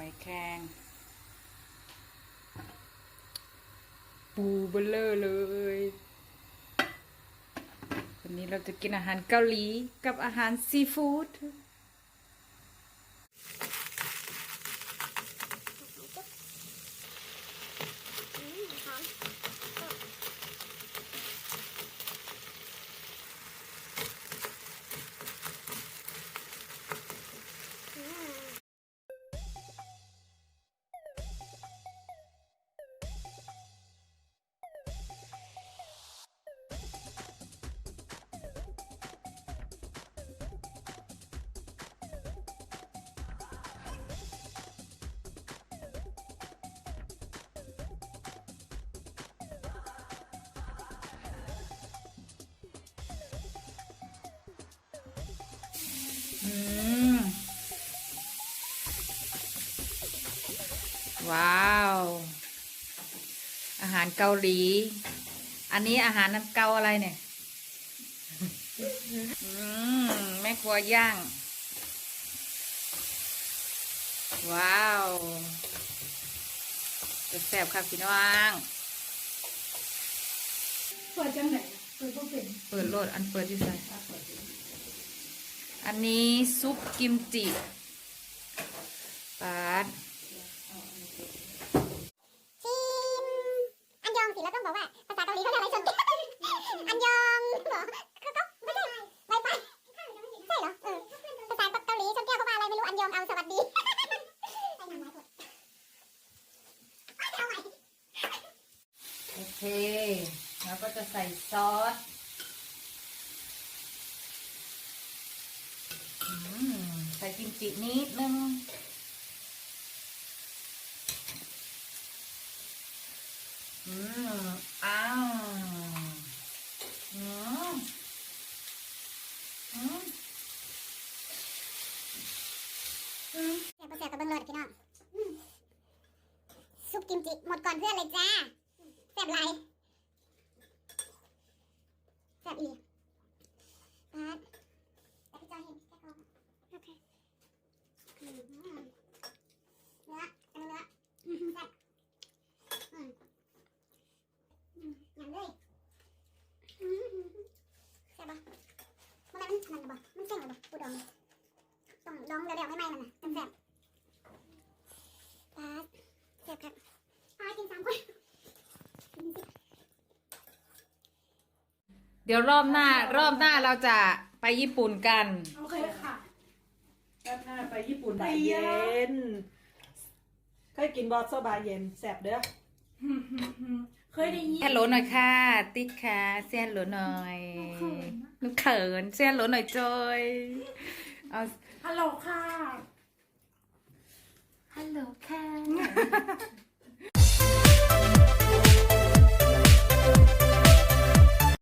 อยแครงปูเบลเลอร์เลย วันนี้เราจะกินอาหารเกาหลีกับอาหารซีฟู้ด ว้าว อาหารเกาหลี อันนี้อาหารน้ำเกาอะไรเนี่ยอืมแม่ครัวย่าง ว้าวจะแซ่บครับพี่น้องเปิดจังไหนเปิดบ่เป็น เปิดโลดอันเปิดที่ใส่ อันนี้ซุปกิมจิปาดทีมอันยองสิเราต้องบอกว่า ภาษาเกาหลีเขาเรียกอะไรสนอันยองเหรอเขาก็ไม่ใช่ไวไฟใช่เหรอเออภาษาเกาหลีชนแก้วเขาว่าอะไรไม่รู้ อันยองเอาสวัสดีใส่หนังไม้กดเอาใหม่โอเค แล้วก็จะใส่ซอสอืม ใส่กิมจินิดนึงอืมอ้าวอืมอืมแซ่บบ่แซ่บกับเบิ่งเลยพี่น้องซุปกิมจิหมดก่อนเพื่อนเลยจ้าแซ่บไรแซ่บอีปัดแต่พี่จอยเห็นแค่กองโอเคอืมเนื้ออันเนื้อแซ่บอืมอืมอย่างเลยอืมแซ่บปะ มันมันมันบ่มันเส้นหรือบ่ปูดองต้องลองเร็วๆให้ไหมมันนะแซ่บๆปาดแซ่บครับพากินสามคนกินสิเดี๋ยวรอบหน้ารอบหน้าเราจะไปญี่ปุ่นกัน โอเคค่ะด้านหน้าไปญี่ปุ่นบายเย็น เคยกินบอสโซบายเย็นแสบเด้อ เคยได้ยิน ฮัลโหลหน่อยค่ะ ติ๊กค่ะเซียนโหลหน่อยหนูเขินเซียนโหลหน่อยจอยเอาฮัลโหลค่ะ ฮัลโหลค่ะ